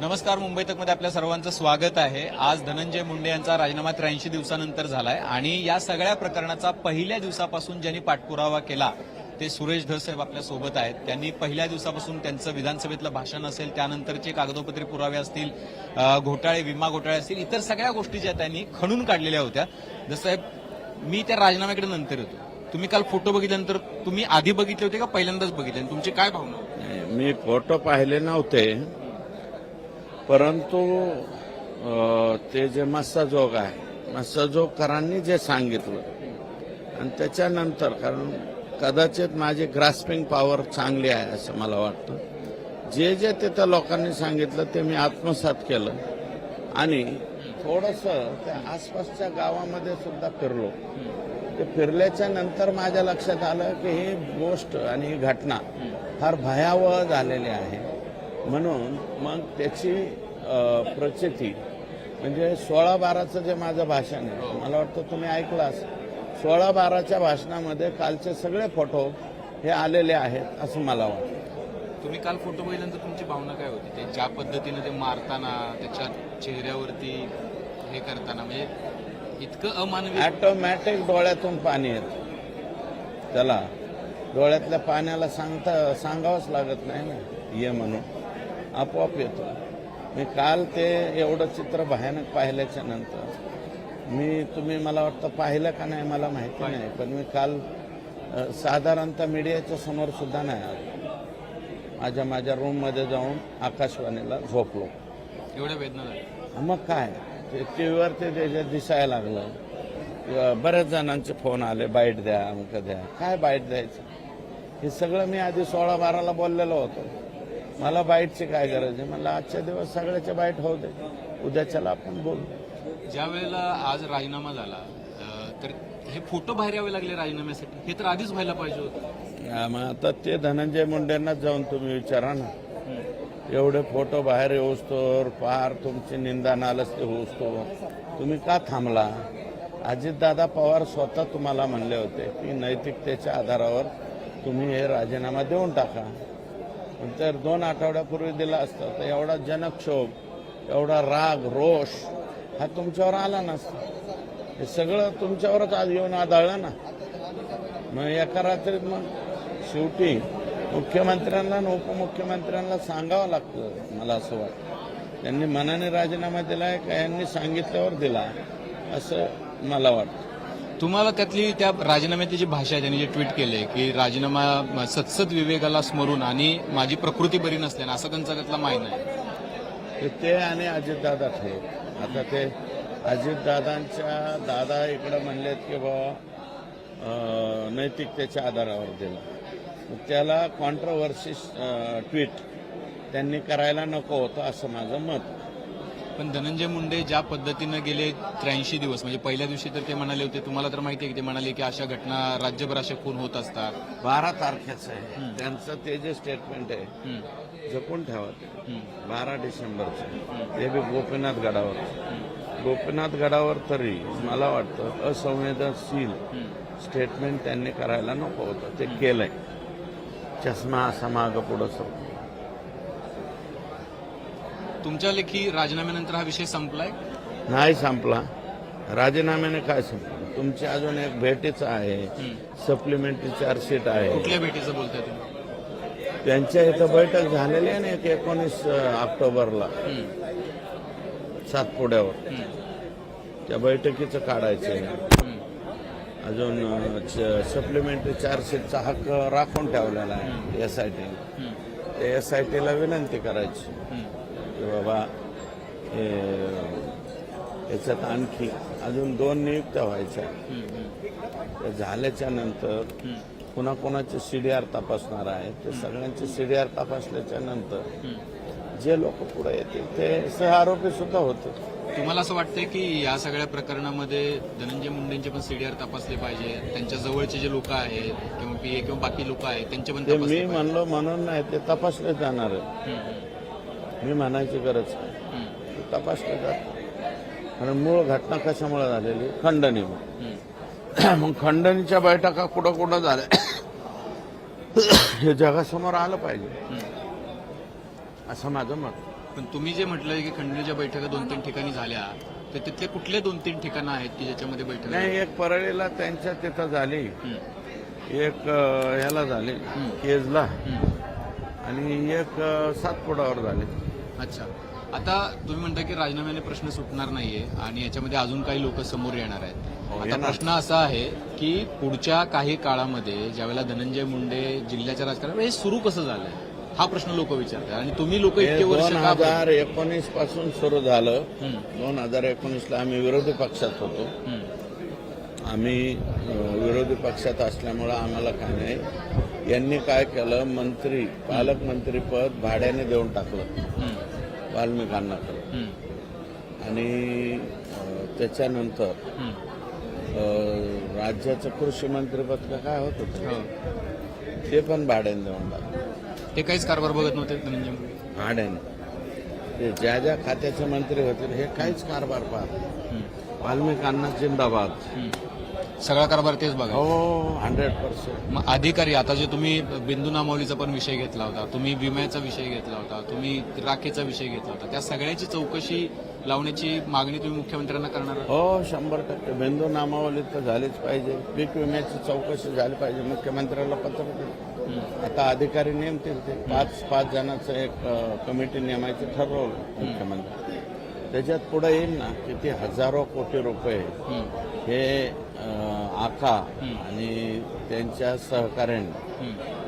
नमस्कार मुंबई तकमध्ये आपल्या सर्वांचं स्वागत आहे. आज धनंजय मुंडे यांचा राजीनामा त्र्याऐंशी दिवसानंतर झालाय आणि या सगळ्या प्रकरणाचा पहिल्या दिवसापासून ज्यांनी पाठपुरावा केला ते सुरेश धसाहेब आपल्यासोबत आहेत. त्यांनी पहिल्या दिवसापासून त्यांचं विधानसभेतलं भाषण असेल त्यानंतरचे कागदोपत्री पुरावे असतील घोटाळे विमा घोटाळे असतील इतर सगळ्या गोष्टी ज्या त्यांनी खणून काढलेल्या होत्या. धसाहेब मी त्या राजीनाम्याकडे नंतर येतो. तुम्ही काल फोटो बघितल्यानंतर तुम्ही आधी बघितले होते का पहिल्यांदाच बघितले? तुमची काय भावना? मी फोटो पाहिले नव्हते. परंतु ते जे मस्साजोग आहे मस्साजोगकरांनी जे सांगितलं आणि त्याच्यानंतर कारण कदाचित माझी ग्रास्पिंग पॉवर चांगली आहे असं मला वाटतं. जे जे तिथं लोकांनी सांगितलं ते मी आत्मसात केलं. आणि थोडंसं त्या आसपासच्या गावामध्ये सुद्धा फिरलो. ते फिरल्याच्या नंतर माझ्या लक्षात आलं की ही गोष्ट आणि ही घटना फार भयावह झालेली आहे. म्हणून मग त्याची प्रचिती म्हणजे सोळा बाराचं जे माझं भाषण आहे मला वाटतं तुम्ही ऐकलास सोळा बाराच्या भाषणामध्ये कालचे सगळे फोटो हे आलेले आहेत असं मला वाटतं. तुम्ही काल फोटो बघितल्यानंतर तुमची भावना काय होती? ते ज्या पद्धतीने ते मारताना त्याच्या चेहऱ्यावरती हे करताना म्हणजे इतकं अमानवी ऑटोमॅटिक डोळ्यातून पाणी येतं. त्याला डोळ्यातल्या पाण्याला सांगता सांगावंच लागत नाही ना ये म्हणून. आपोआप येतो. मी काल ते एवढं चित्र भयानक पाहिल्याच्या नंतर मी तुम्ही मला वाटतं पाहिलं का नाही मला माहिती नाही पण मी काल साधारणतः मीडियाच्या समोर सुद्धा नाही आलो. माझ्या माझ्या रूममध्ये जाऊन आकाशवाणीला झोपलो. एवढ्या वेदना मग काय? ते टी व्हीवर ते दिसायला लागलं. किंवा बऱ्याच जणांचे फोन आले बाईट द्या अमुक द्या. काय बाईट द्यायचं? हे सगळं मी आधी सोळा बाराला बोललेलो होतो. मला बाईटची काय गरज आहे? मला आजच्या दिवस सगळ्याच्या बाईट होऊ दे. उद्याच्याला आपण बोलू. ज्या वेळेला आज राजीनामा झाला तर हे फोटो बाहेर यावे लागले राजीनाम्यासाठी? हे तर आधीच व्हायला पाहिजे होतं. मग आता ते धनंजय मुंडेंनाच जाऊन तुम्ही विचारा ना. एवढे फोटो बाहेर येऊस्तोवर फार तुमची निंदा नालस्ती होऊस्तोवर तुम्ही का थांबला? अजितदादा पवार स्वतः तुम्हाला म्हणले होते की नैतिकतेच्या आधारावर तुम्ही हे राजीनामा देऊन टाका. जर तर दोन आठवड्यापूर्वी दिला असता तर एवढा जनक्षोभ एवढा राग रोष हा तुमच्यावर आला नसता. हे सगळं तुमच्यावरच आज येऊन आदळलं ना. मग एका रात्रीत मग शेवटी मुख्यमंत्र्यांना आणि उपमुख्यमंत्र्यांना सांगावं लागतं मला असं वाटतं. त्यांनी मनाने राजीनामा दिलाय का यांनी सांगितल्यावर दिला असं मला वाटतं. तुम्हाला त्यातली त्या राजीनाम्याची जी भाषा आहे त्यांनी जे ट्विट केले की राजीनामा सत्सद विवेकाला स्मरून आणि माझी प्रकृती बरी नसल्याने असं त्यांचा त्यातला माहीत आहे. ते ते आणि अजितदादा ठेव आता ते अजितदादांच्या दादा इकडं म्हणलेत की बाबा नैतिकतेच्या आधारावर दिला. त्याला कॉन्ट्रोवर्सी ट्विट त्यांनी करायला नको होतं असं माझं मत. पण धनंजय मुंडे ज्या पद्धतीनं गेले त्र्याऐंशी दिवस म्हणजे पहिल्या दिवशी तर ते म्हणाले होते तुम्हाला तर माहिती आहे की ते म्हणाले की अशा घटना राज्यभर असे खून होत असतात. बारा तारखेचं आहे. त्यांचं ते जे स्टेटमेंट आहे जपून ठेवा ते. बारा डिसेंबरचं ते बी गोपीनाथ गडावर. गोपीनाथ गडावर तरी मला वाटतं असंवेदनशील. स्टेटमेंट त्यांनी करायला नको होतं. ते केलंय. चष्मा असा मागं पुढं सर. तुमच्या लेखी राजीनाम्यानंतर हा विषय संपलाय? नाही संपला. राजीनाम्याने काय संपलं? तुमची अजून एक भेटीचं आहे. सप्लिमेंटरी चार्जशीट आहे. कुठल्या भेटीचं बोलताय तुम्ही? त्यांच्या इथं बैठक झालेली आहे ना एक एकोणीस ऑक्टोबरला. हम्म, सातपुड्यावर हम्म, त्या बैठकीचं काढायचं आहे. हम्म. अजून सप्लिमेंटरी चार्जशीटचा हक्क राखून ठेवलेला आहे. एस आय टी हम्म, ते एस आय टीला विनंती करायची. हम्म. की बाबा याच्यात आणखी अजून दोन नियुक्त्या व्हायच्या त्या झाल्याच्यानंतर पुन्हा कोणाचे सी डी आर तपासणार आहे ते सगळ्यांचे सी डी आर तपासल्याच्या नंतर जे लोक पुढे येतील ते सह आरोपी सुद्धा होते. तुम्हाला असं वाटतंय की या सगळ्या प्रकरणामध्ये धनंजय मुंडेंचे पण सीडीआर तपासले पाहिजे त्यांच्या जवळचे जे लोक आहेत किंवा पीए किंवा बाकी लोक आहेत त्यांचे पण मी म्हणलो म्हणून नाही ते तपासले जाणार आहे मी म्हणायची गरज नाही. हम्म, ते तपासले जात कारण मूळ घटना कशामुळे झालेली? खंडणीमुळे. हम्म. मग खंडणीच्या बैठका कुठं कुठं झाल्या? हे जगासमोर आलं पाहिजे. असं माझं मत पण तुम्ही जे म्हटलं की खंडणीच्या बैठका दोन तीन ठिकाणी झाल्या तर तिथले कुठले दोन तीन ठिकाणं आहेत की ज्याच्यामध्ये बैठक नाही एक परळीला त्यांच्या तिथं झाली. एक ह्याला झाली. केजला. आणि एक सातपुडावर झाली. अच्छा. आता तुम्ही म्हणता की राजीनाम्याने प्रश्न सुटणार नाहीये आणि याच्यामध्ये अजून काही लोक समोर येणार आहेत. हो, आता. प्रश्न असा आहे की पुढच्या काही काळामध्ये ज्यावेळेला धनंजय मुंडे जिल्ह्याच्या राजकारणात हे सुरू कसं झालंय? हा प्रश्न लोक विचारतात. आणि तुम्ही लोक इतके वर्ष दोन? हजार एकोणीसपासून सुरू झालं. दोन हजार एकोणीसला आम्ही विरोधी पक्षात होतो. आम्ही विरोधी पक्षात असल्यामुळं आम्हाला काय नाही. यांनी काय केलं? मंत्री पालकमंत्री पद भाड्याने देऊन टाकलं. वाल्मिकांना हम्म, आणि त्याच्यानंतर राज्याचं कृषी मंत्रीपद काय होत होतं हो. ते पण भाड्याने देऊन टाकलं. ते काहीच कारभार बघत नव्हते भाड्याने. ते ज्या ज्या खात्याचे मंत्री होते हे काहीच कारभार पाहत वाल्मिकांना जिंदाबाद. सगळा कारभार तेच बघा हो हंड्रेड पर्सेंट मग अधिकारी आता जे तुम्ही बिंदू नामावलीचा पण विषय घेतला होता तुम्ही विम्याचा विषय घेतला होता तुम्ही राखेचा विषय घेतला होता त्या सगळ्याची चौकशी लावण्याची मागणी तुम्ही मुख्यमंत्र्यांना करणार आहात? हो शंभर टक्के. बिंदू नामावली तर झालीच पाहिजे. पीक विम्याची चौकशी झाली पाहिजे मुख्यमंत्र्याला पत्र दिलं आता अधिकारी नेमतील ते. पाच पाच जणांचं एक अं, कमिटी नेमायचं ठरवलं मुख्यमंत्री त्याच्यात पुढे येईल ना किती हजारो कोटी रुपये हम्म, हे आका आणि त्यांच्या सहकार्याने.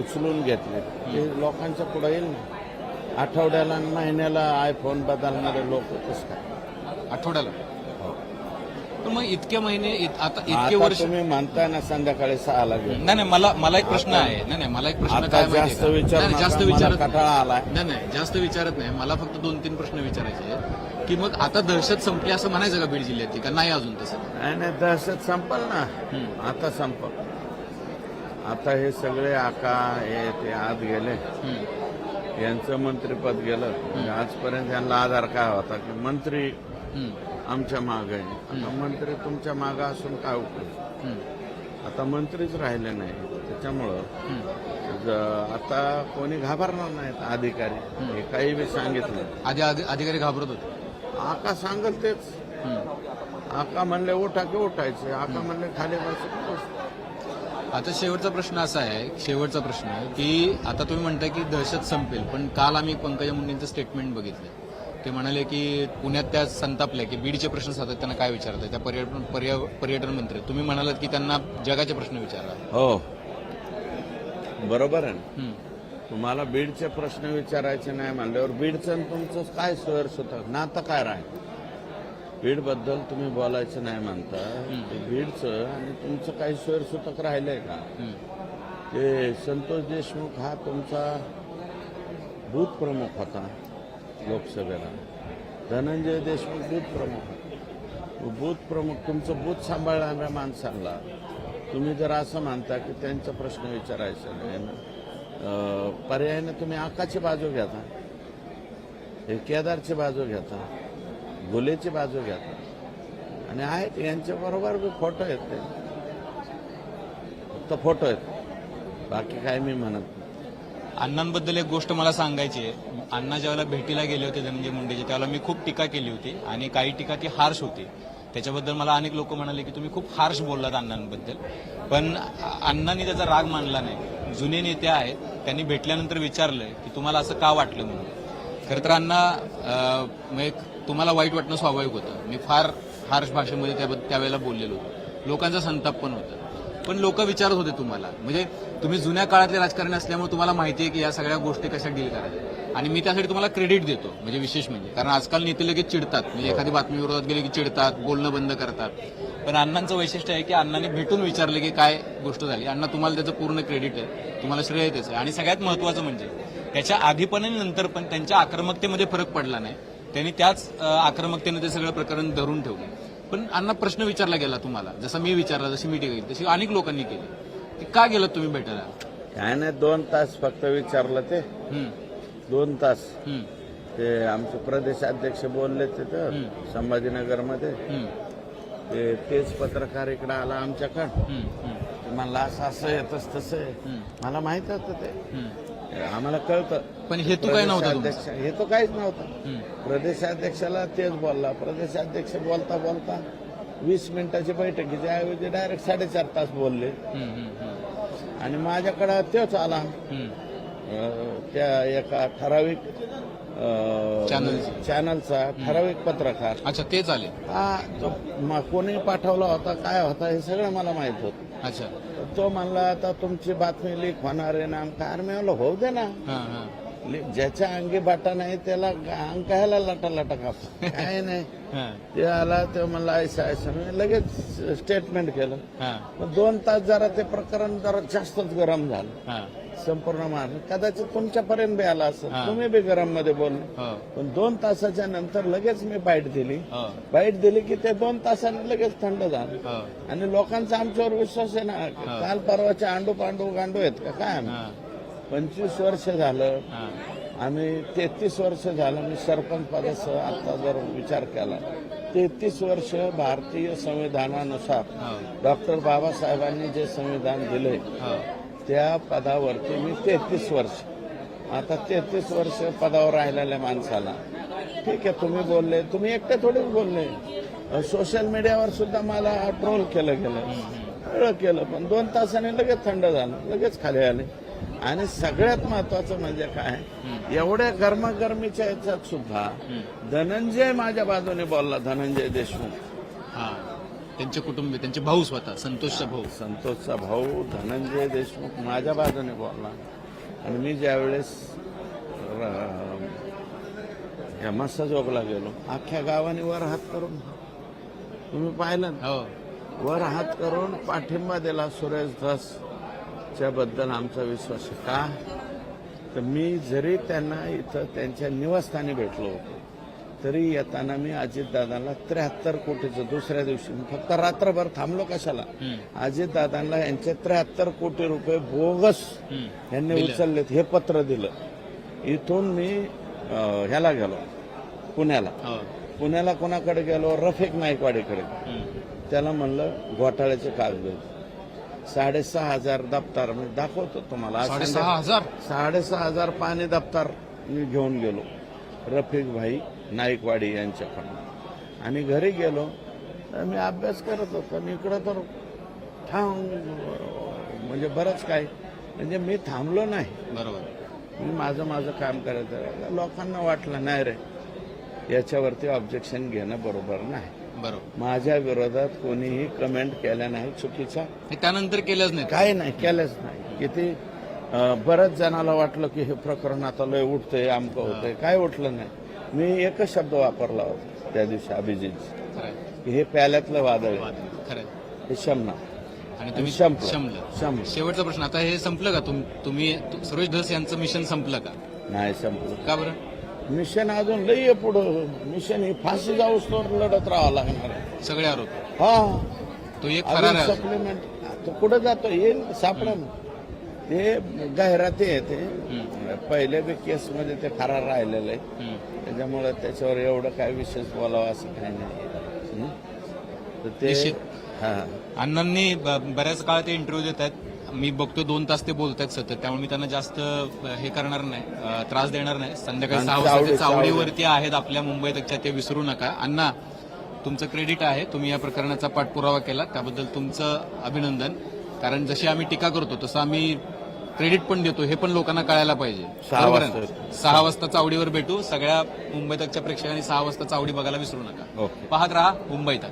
उचलून घेतले. ते लोकांच्या पुढे येईल ना? आठवड्याला महिन्याला आयफोन बदलणारे लोक कसं काय? आठवड्याला? हो. पण मग इतके महिने इत- आता इतके वर्ष तुम्ही म्हणताय ना संध्याकाळी सहाला घेऊन नाही नाही मला मला एक प्रश्न आहे. नाही नाही मला एक प्रश्न काय जास्त? विचार जास्त विचारत आलाय. नाही नाही जास्त विचारत नाही. मला फक्त दोन तीन प्रश्न विचारायचे की मग आता दहशत संपली असं म्हणायचं का बीड जिल्ह्यात का नाही अजून तसं? नाही नाही दहशत संपल ना. हम्म. आता संपल. आता हे सगळे आका हे ते आत गेले. हम्म, यांचं मंत्रीपद गेलं. म्हणजे आजपर्यंत यांना आधार काय होता? की मंत्री हम्म, आमच्या माग आहे. आता मंत्री तुमच्या माग असून काय उपयोग? हम्म, आता मंत्रीच राहिले नाही. त्याच्यामुळं हम्म. ज- आता कोणी घाबरणार नाहीत अधिकारी. हे काही बी सांगितलं आधी आधी- अधिकारी घाबरत होते. आका सांगल तेच. आका म्हणले उठा की उठायचे. आका म्हणले खाली बस आता शेवटचा प्रश्न असा आहे शेवटचा प्रश्न की आता तुम्ही म्हणताय की दहशत संपेल पण काल आम्ही पंकजा मुंडेंचं स्टेटमेंट बघितलं. ते म्हणाले की पुण्यात त्या संतापल्या की बीडचे प्रश्न सातत्यानं काय विचारतात त्या पर्यटन पर्या- पर्यटन मंत्री. तुम्ही म्हणालात की त्यांना जगाचे प्रश्न विचारा हो. बरोबर आहे तुम्हाला बीडचे प्रश्न विचारायचे नाही म्हणल्यावर बीडचं आणि तुमचं काय सोयर सुतक नातं काय राहील? बीडबद्दल तुम्ही बोलायचं नाही म्हणता. ते बीडचं आणि तुमचं काही सोयर सुतक राहिलंय का? ते संतोष देशमुख हा तुमचा बूथ प्रमुख होता लोकसभेला. धनंजय देशमुख बूथ प्रमुख होता. बूथ प्रमुख तुमचं बूथ सांभाळणाऱ्या माणसांना तुम्ही जर असं मानता की त्यांचा प्रश्न विचारायचा नाही ना पर्यायाने तुम्ही आकाची बाजू घेता हे केदारची बाजू घेता गुलेची बाजू घेता आणि आहेत यांच्या बरोबर बी फोटो आहेत ते. फक्त फोटो आहेत. बाकी काय मी म्हणत अण्णांबद्दल एक गोष्ट मला सांगायची आहे. अण्णा ज्यावेळेला भेटीला गेले होते धनंजय मुंडेचे त्यावेळेला मी खूप टीका केली होती आणि काही टीका ती हार्श होती. त्याच्याबद्दल मला अनेक लोक म्हणाले की तुम्ही खूप हार्श बोललात अण्णांबद्दल. पण अण्णांनी त्याचा राग मानला नाही. जुने नेते आहेत त्यांनी भेटल्यानंतर विचारलं की तुम्हाला असं का वाटलं म्हणून. खरं तर अण्णा एक म्हणजे तुम्हाला वाईट वाटणं स्वाभाविक होतं. मी फार हार्श भाषेमध्ये त्याबद्दल त्यावेळेला बोललेलो होतो. लोकांचा संताप पण होता. पण लोक विचारत होते तुम्हाला. म्हणजे तुम्ही जुन्या काळातले राजकारणी असल्यामुळे तुम्हाला माहिती आहे की या सगळ्या गोष्टी कशा डील करायच्या. आणि मी त्यासाठी तुम्हाला क्रेडिट देतो म्हणजे विशेष म्हणजे. कारण आजकाल नेते लगेच चिडतात. म्हणजे एखादी बातमी विरोधात गेली की चिडतात बोलणं बंद करतात. पण अण्णांचं वैशिष्ट्य आहे की अण्णांनी भेटून विचारले की काय गोष्ट झाली. अण्णा तुम्हाला त्याचं पूर्ण क्रेडिट आहे. तुम्हाला श्रेय त्याचं आहे. आणि सगळ्यात महत्वाचं म्हणजे त्याच्या आधी पण आणि नंतर पण त्यांच्या आक्रमकतेमध्ये फरक पडला नाही. त्यांनी त्याच आक्रमकतेने ते सगळं प्रकरण धरून ठेवलं. पण अण्णा प्रश्न विचारला गेला तुम्हाला. जसा मी विचारला जशी मी केली तशी अनेक लोकांनी केली. की का गेलं तुम्ही भेटायला? काय नाही दोन तास फक्त विचारलं ते. दोन तास. ते आमचे प्रदेशाध्यक्ष बोलले तिथं संभाजीनगरमध्ये. ते तेच पत्रकार इकडे आला आमच्याकडं. म्हणला असं असं येतच तसं आहे हम्म, मला माहीत होतं ते. आम्हाला कळतं. पण हेतू काय नव्हता हे तो काहीच नव्हतं. प्रदेशाध्यक्षाला तेच बोलला. प्रदेशाध्यक्ष बोलता बोलता वीस मिनिटाची बैठकीच्या ऐवजी डायरेक्ट साडेचार तास बोलले. आणि माझ्याकडं तोच आला. त्या एका ठराविक चॅनलचा. ठराविक पत्रकार. अच्छा ते चालेल हा कोणी पाठवला होता काय होता हे सगळं मला माहीत होतं. अच्छा. तो म्हणला आता तुमची बातमी लीक होणार आहे ना आमका अरे मी होऊ दे ना. हा हा. ज्याच्या अंगी बाटा नाही त्याला अंग कायला लाटा लाटा काप. काय नाही. ते आला ते म्हणला ऐसा ऐसा. मी लगेच स्टेटमेंट केलं. दोन तास जरा ते प्रकरण जरा जास्तच गरम झालं. संपूर्ण महाराष्ट्र कदाचित तुमच्यापर्यंत बी आला असेल. हा. तुम्ही बी गरममध्ये बोलले. हो. पण दोन तासाच्या नंतर लगेच मी बाईट दिली. हो. बाईट दिली की ते दोन तासांनी लगेच थंड झालं. हो. आणि लोकांचा आमच्यावर विश्वास आहे ना काल परवाचे अंडू पांडू गांडू आहेत का? काय आम्ही? हा. पंचवीस वर्ष झालं. हा. आम्ही तेहतीस वर्ष झालं मी सरपंच पदासह आता जर विचार केला. तेहतीस वर्ष भारतीय संविधानानुसार हो. डॉक्टर बाबासाहेबांनी जे संविधान दिले हो. त्या पदावरती मी तेहतीस वर्ष. आता तेहतीस वर्ष पदावर राहिलेल्या माणसाला. ठीक आहे तुम्ही बोलले तुम्ही एकटे थोडेच बोलले. सोशल मीडियावर सुद्धा मला ट्रोल केलं गेलं. केलं पण दोन तासाने लगेच थंड झालं लगेच खाली आले. आणि सगळ्यात महत्वाचं म्हणजे काय एवढ्या गरमागरमीच्या याच्यात सुद्धा धनंजय माझ्या बाजूने बोलला धनंजय देशमुख. हा. त्यांचे कुटुंबीय त्यांचे भाऊ स्वतः संतोषचा भाऊ. संतोषचा भाऊ धनंजय देशमुख माझ्या बाजूने बोलला. आणि मी ज्यावेळेस या मस्साजोगला गेलो अख्ख्या गावाने वर हात करून तुम्ही पाहिलं ना? हो. वर हात करून पाठिंबा दिला सुरेश धस च्या बद्दल आमचा विश्वास का? तर मी जरी त्यांना इथं त्यांच्या निवासस्थानी भेटलो होतो तरी येताना मी अजितदादांना त्र्याहत्तर कोटीचं दुसऱ्या दिवशी मी फक्त रात्रभर थांबलो कशाला. अजितदादांना यांचे त्र्याहत्तर कोटी रुपये बोगस. यांनी. उचललेत हे पत्र दिलं. इथून मी ह्याला गेलो पुण्याला. हो. पुण्याला कोणाकडे गेलो? रफिक नाईकवाडीकडे. त्याला म्हणलं घोटाळ्याचे कागद. साडेसहा हजार दप्तर मी दाखवतो तुम्हाला. आज साडेसहा हजार? साडेसहा हजार पाणी दप्तर मी घेऊन गेलो. रफिक भाई नाईकवाडी यांच्याकडून आणि घरी गेलो तर मी अभ्यास करत होतो आणि इकडं तर ठाम म्हणजे बरंच काय म्हणजे मी थांबलो नाही. बरोबर. मी माझं माझं काम करायचं राहिलं. लोकांना वाटलं नाही रे याच्यावरती ऑब्जेक्शन घेणं बरोबर नाही. बरोबर. माझ्या विरोधात कोणीही कमेंट केल्या नाही चुकीच्या हे त्यानंतर केलंच नाही. काही नाही केलंच नाही. किती बऱ्याच जणाला वाटलं की हे प्रकरण आता लय उठतंय आमकं होतंय. काय उठलं नाही. मी एकच शब्द वापरला होता त्या दिवशी अभिजित. की हे प्याल्यातलं वादळ आहे. हे शमना. आणि तुम्ही. शमलं. शेवटचा प्रश्न आता हे संपलं का? तुम- तुम्ही सुरेश धस यांचं मिशन संपलं का? नाही संपलं. का बरं? मिशन अजून लई पुढं. मिशन ही फाशी जाऊस तर लढत राहावं लागणार आहे. सगळे आरोप. हा. तो एक फरार. सप्लिमेंट तो कुठं जातो येईल सापडन ते जाहिराती आहे ते. पहिले बी केस मध्ये ते फरार राहिलेलं आहे. त्याच्यामुळे त्याच्यावर एवढं काय विशेष बोलावं असं काही नाही? तर ते. हा. अण्णांनी बऱ्याच काळ ते इंटरव्ह्यू देत आहेत. मी बघतो दोन तास ते बोलत आहेत सतत. त्यामुळे मी त्यांना जास्त हे करणार नाही त्रास देणार नाही. संध्याकाळी सहा वाजता चावडीवरती आहेत आपल्या मुंबईतच्या ते विसरू नका. अण्णा तुमचं क्रेडिट आहे. तुम्ही या प्रकरणाचा पाठपुरावा केला. त्याबद्दल तुमचं अभिनंदन. कारण जशी आम्ही टीका करतो तसं आम्ही क्रेडिट पण देतो हे पण लोकांना कळायला पाहिजे सहा बरोबर आहे वाजता. ना? सहा वाजता चावडीवर भेटू सगळ्या मुंबईतच्या प्रेक्षकांनी सहा वाजता चावडी बघायला विसरू नका ओके पाहत राहा मुंबईत